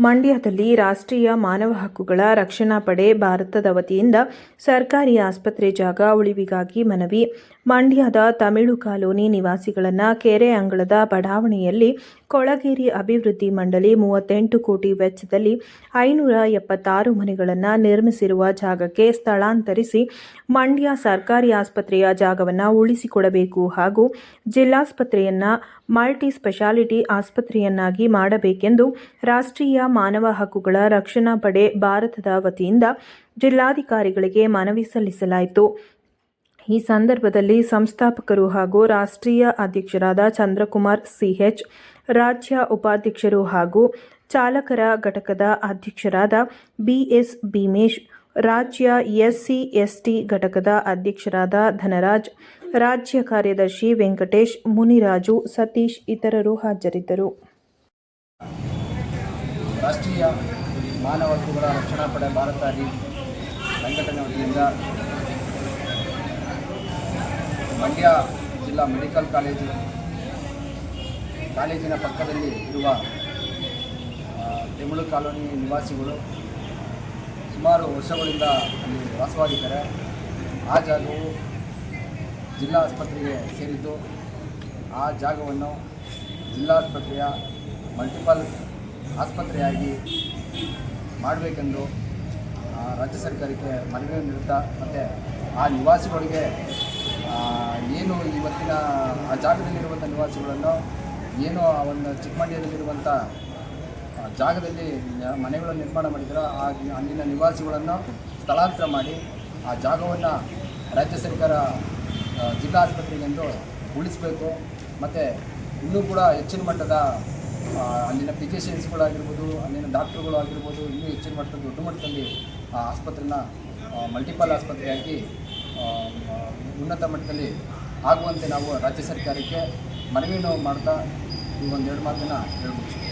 ಮಂಡ್ಯದಲ್ಲಿ ರಾಷ್ಟ್ರೀಯ ಮಾನವ ಹಕ್ಕುಗಳ ರಕ್ಷಣಾ ಪಡೆ ಭಾರತದ ವತಿಯಿಂದ ಸರ್ಕಾರಿ ಆಸ್ಪತ್ರೆ ಜಾಗ ಉಳಿವಿಗಾಗಿ ಮನವಿ. ಮಂಡ್ಯದ ತಮಿಳು ಕಾಲೋನಿ ನಿವಾಸಿಗಳನ್ನು ಕೆರೆ ಅಂಗಳದ ಬಡಾವಣೆಯಲ್ಲಿ ಕೊಳಗೇರಿ ಅಭಿವೃದ್ಧಿ ಮಂಡಳಿ ಮೂವತ್ತೆಂಟು ಕೋಟಿ ವೆಚ್ಚದಲ್ಲಿ ಐನೂರ ಎಪ್ಪತ್ತಾರು ಮನೆಗಳನ್ನು ನಿರ್ಮಿಸಿರುವ ಜಾಗಕ್ಕೆ ಸ್ಥಳಾಂತರಿಸಿ ಮಂಡ್ಯ ಸರ್ಕಾರಿ ಆಸ್ಪತ್ರೆಯ ಜಾಗವನ್ನು ಉಳಿಸಿಕೊಡಬೇಕು ಹಾಗೂ ಜಿಲ್ಲಾಸ್ಪತ್ರೆಯನ್ನು ಮಲ್ಟಿ ಸ್ಪೆಷಾಲಿಟಿ ಆಸ್ಪತ್ರೆಯನ್ನಾಗಿ ಮಾಡಬೇಕೆಂದು ರಾಷ್ಟ್ರೀಯ ಮಾನವ ಹಕ್ಕುಗಳ ರಕ್ಷಣಾ ಪಡೆ ಭಾರತದ ವತಿಯಿಂದ ಜಿಲ್ಲಾಧಿಕಾರಿಗಳಿಗೆ ಮನವಿ ಸಲ್ಲಿಸಲಾಯಿತು. ಈ ಸಂದರ್ಭದಲ್ಲಿ ಸಂಸ್ಥಾಪಕರು ಹಾಗೂ ರಾಷ್ಟ್ರೀಯ ಅಧ್ಯಕ್ಷರಾದ ಚಂದ್ರಕುಮಾರ್ ಸಿಹೆಚ್ ರಾಜ್ಯ ಉಪಾಧ್ಯಕ್ಷರು ಹಾಗೂ ಚಾಲಕರ ಘಟಕದ ಅಧ್ಯಕ್ಷರಾದ ಬಿಎಸ್ ಭೀಮೇಶ್, ರಾಜ್ಯ ಎಸ್ಸಿ ಎಸ್ಟಿ ಘಟಕದ ಅಧ್ಯಕ್ಷರಾದ ಧನರಾಜ್, ರಾಜ್ಯ ಕಾರ್ಯದರ್ಶಿ ವೆಂಕಟೇಶ್, ಮುನಿರಾಜು, ಸತೀಶ್ ಇತರರು ಹಾಜರಿದ್ದರು. ರಾಷ್ಟ್ರೀಯ ಮಾನವ ಹಕ್ಕುಗಳ ರಕ್ಷಣಾ ಪಡೆ ಭಾರತ ಸಂಘಟನೆ ವತಿಯಿಂದ ಮಂಡ್ಯ ಜಿಲ್ಲಾ ಮೆಡಿಕಲ್ ಕಾಲೇಜು, ಕಾಲೇಜಿನ ಪಕ್ಕದಲ್ಲಿ ಇರುವ ತೆಮಳು ಕಾಲೋನಿ ನಿವಾಸಿಗಳು ಸುಮಾರು ವರ್ಷಗಳಿಂದ ಅಲ್ಲಿ ವಾಸವಾಗಿದ್ದಾರೆ. ಆ ಜಾಗವು ಜಿಲ್ಲಾ ಆಸ್ಪತ್ರೆಗೆ ಸೇರಿದ್ದು, ಆ ಜಾಗವನ್ನು ಜಿಲ್ಲಾಸ್ಪತ್ರೆಯ ಮಲ್ಟಿಪಲ್ ಆಸ್ಪತ್ರೆಯಾಗಿ ಮಾಡಬೇಕೆಂದು ರಾಜ್ಯ ಸರ್ಕಾರಕ್ಕೆ ಮನವಿ ನೀಡುತ್ತಾ ಮತ್ತು ಆ ನಿವಾಸಿಗಳಿಗೆ ಏನು ಇವತ್ತಿನ ಆ ಜಾಗದಲ್ಲಿರುವಂಥ ನಿವಾಸಿಗಳನ್ನು, ಏನು ಆ ಒಂದು ಚಿಕ್ಕಮಂಡ್ಯದಲ್ಲಿರುವಂಥ ಜಾಗದಲ್ಲಿ ಮನೆಗಳನ್ನು ನಿರ್ಮಾಣ ಮಾಡಿದ್ರು, ಆ, ಅಲ್ಲಿನ ನಿವಾಸಿಗಳನ್ನು ಸ್ಥಳಾಂತರ ಮಾಡಿ, ಆ ಜಾಗವನ್ನು ರಾಜ್ಯ ಸರ್ಕಾರ ಜಿಲ್ಲಾ ಆಸ್ಪತ್ರೆಗೆಂದು ಉಳಿಸಬೇಕು. ಮತ್ತು ಇನ್ನೂ ಕೂಡ ಹೆಚ್ಚಿನ ಮಟ್ಟದ ಅಲ್ಲಿನ ಫಿಸಿಷಿಯನ್ಸ್ಗಳಾಗಿರ್ಬೋದು ಅಲ್ಲಿನ ಡಾಕ್ಟ್ರುಗಳು ಆಗಿರ್ಬೋದು, ಇನ್ನೂ ಹೆಚ್ಚಿನ ಮಟ್ಟದ ದೊಡ್ಡ ಮಟ್ಟದಲ್ಲಿ ಆ ಆಸ್ಪತ್ರೆನ ಮಲ್ಟಿಪಲ್ ಆಸ್ಪತ್ರೆಯಾಗಿ ಉನ್ನತ ಮಟ್ಟದಲ್ಲಿ ಆಗುವಂತೆ ನಾವು ರಾಜ್ಯ ಸರ್ಕಾರಕ್ಕೆ ಮನವಿಯನ್ನು ಮಾಡ್ತಾ ಈ ಒಂದೆರಡು ಮಾತನ್ನು ಹೇಳ್ಬೋದು